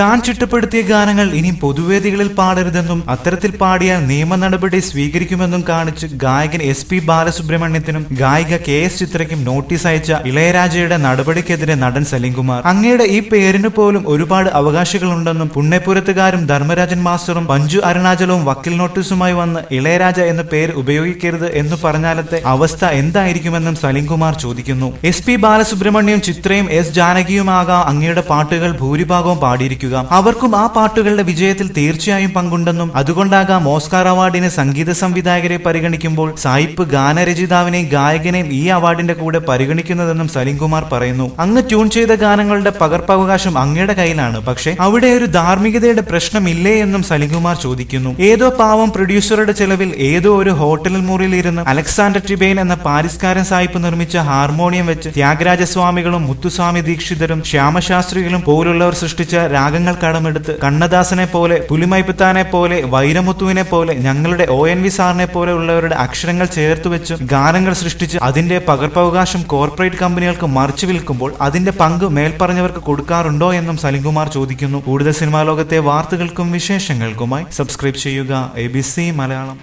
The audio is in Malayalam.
താൻ ചിട്ടപ്പെടുത്തിയ ഗാനങ്ങൾ ഇനി പൊതുവേദികളിൽ പാടരുതെന്നും അത്തരത്തിൽ പാടിയാൽ നിയമ നടപടി സ്വീകരിക്കുമെന്നും കാണിച്ച് ഗായകൻ എസ് പി ബാലസുബ്രഹ്മണ്യത്തിനും ഗായിക കെ എസ് ചിത്രയ്ക്കും നോട്ടീസ് അയച്ച ഇളയരാജയുടെ നടപടിക്കെതിരെ നടൻ സലീംകുമാർ. അങ്ങയുടെ ഈ പേരിന് പോലും ഒരുപാട് അവകാശികളുണ്ടെന്നും പുണ്യപുരത്തുകാരും ധർമ്മരാജൻ മാസ്റ്ററും പഞ്ചു അരുണാചലവും വക്കീൽ നോട്ടീസുമായി വന്ന് ഇളയരാജ എന്ന പേര് ഉപയോഗിക്കരുത് എന്ന് പറഞ്ഞാലത്തെ അവസ്ഥ എന്തായിരിക്കുമെന്നും സലീംകുമാർ ചോദിക്കുന്നു. എസ് പി ബാലസുബ്രഹ്മണ്യം ചിത്രയും എസ് ജാനകിയുമാകാം അങ്ങയുടെ പാട്ടുകൾ ഭൂരിഭാഗവും പാടിയിരിക്കുക അവർക്കും ആ പാട്ടുകളുടെ വിജയത്തിൽ തീർച്ചയായും പങ്കുണ്ടെന്നും അതുകൊണ്ടാകാം ഓസ്കാർ അവാർഡിന് സംഗീത സംവിധായകരെ പരിഗണിക്കുമ്പോൾ സായിപ്പ് ഗാനരചിതാവിനെയും ഗായകനെയും ഈ അവാർഡിന്റെ കൂടെ പരിഗണിക്കുന്നതെന്നും സലീംകുമാർ പറയുന്നു. അങ്ങ് ട്യൂൺ ചെയ്ത ഗാനങ്ങളുടെ പകർപ്പവകാശം അങ്ങയുടെ കയ്യിലാണ്. പക്ഷേ അവിടെ ഒരു ധാർമ്മികതയുടെ പ്രശ്നമില്ലേ എന്നും സലീംകുമാർ ചോദിക്കുന്നു. ഏതോ പാവം പ്രൊഡ്യൂസറുടെ ചെലവിൽ ഏതോ ഒരു ഹോട്ടലിൽ മുറിയിൽ ഇരുന്ന് അലക്സാണ്ടർ ട്രിബെയിൻ എന്ന പാരിസ്കാരൻ സായിപ്പ് നിർമ്മിച്ച ഹാർമോണിയം വെച്ച് ത്യാഗരാജസ്വാമികളും മുത്തുസ്വാമി ദീക്ഷിതരും ശ്യാമശാസ്ത്രികളും പോലുള്ളവർ സൃഷ്ടിച്ച രാഗങ്ങൾ കടമെടുത്ത് കണ്ണദാസനെ പോലെ പുലിമൈപ്പുത്താനെ പോലെ വൈരമുത്തുവിനെ പോലെ ഞങ്ങളുടെ ഒ എൻ വി സാറിനെ പോലെ ഉള്ളവരുടെ അക്ഷരങ്ങൾ ചേർത്ത് വെച്ച് ഗാനങ്ങൾ സൃഷ്ടിച്ച് അതിന്റെ പകർപ്പവകാശം കോർപ്പറേറ്റ് കമ്പനികൾക്ക് മറിച്ചു വിൽക്കുമ്പോൾ അതിന്റെ പങ്ക് മേൽപ്പറഞ്ഞവർക്ക് കൊടുക്കാറുണ്ടോ എന്നും സലിംകുമാർ ചോദിക്കുന്നു. കൂടുതൽ സിനിമാ ലോകത്തെ വാർത്തകൾക്കും വിശേഷങ്ങൾക്കുമായി സബ്സ്ക്രൈബ് ചെയ്യുക. എ മലയാളം.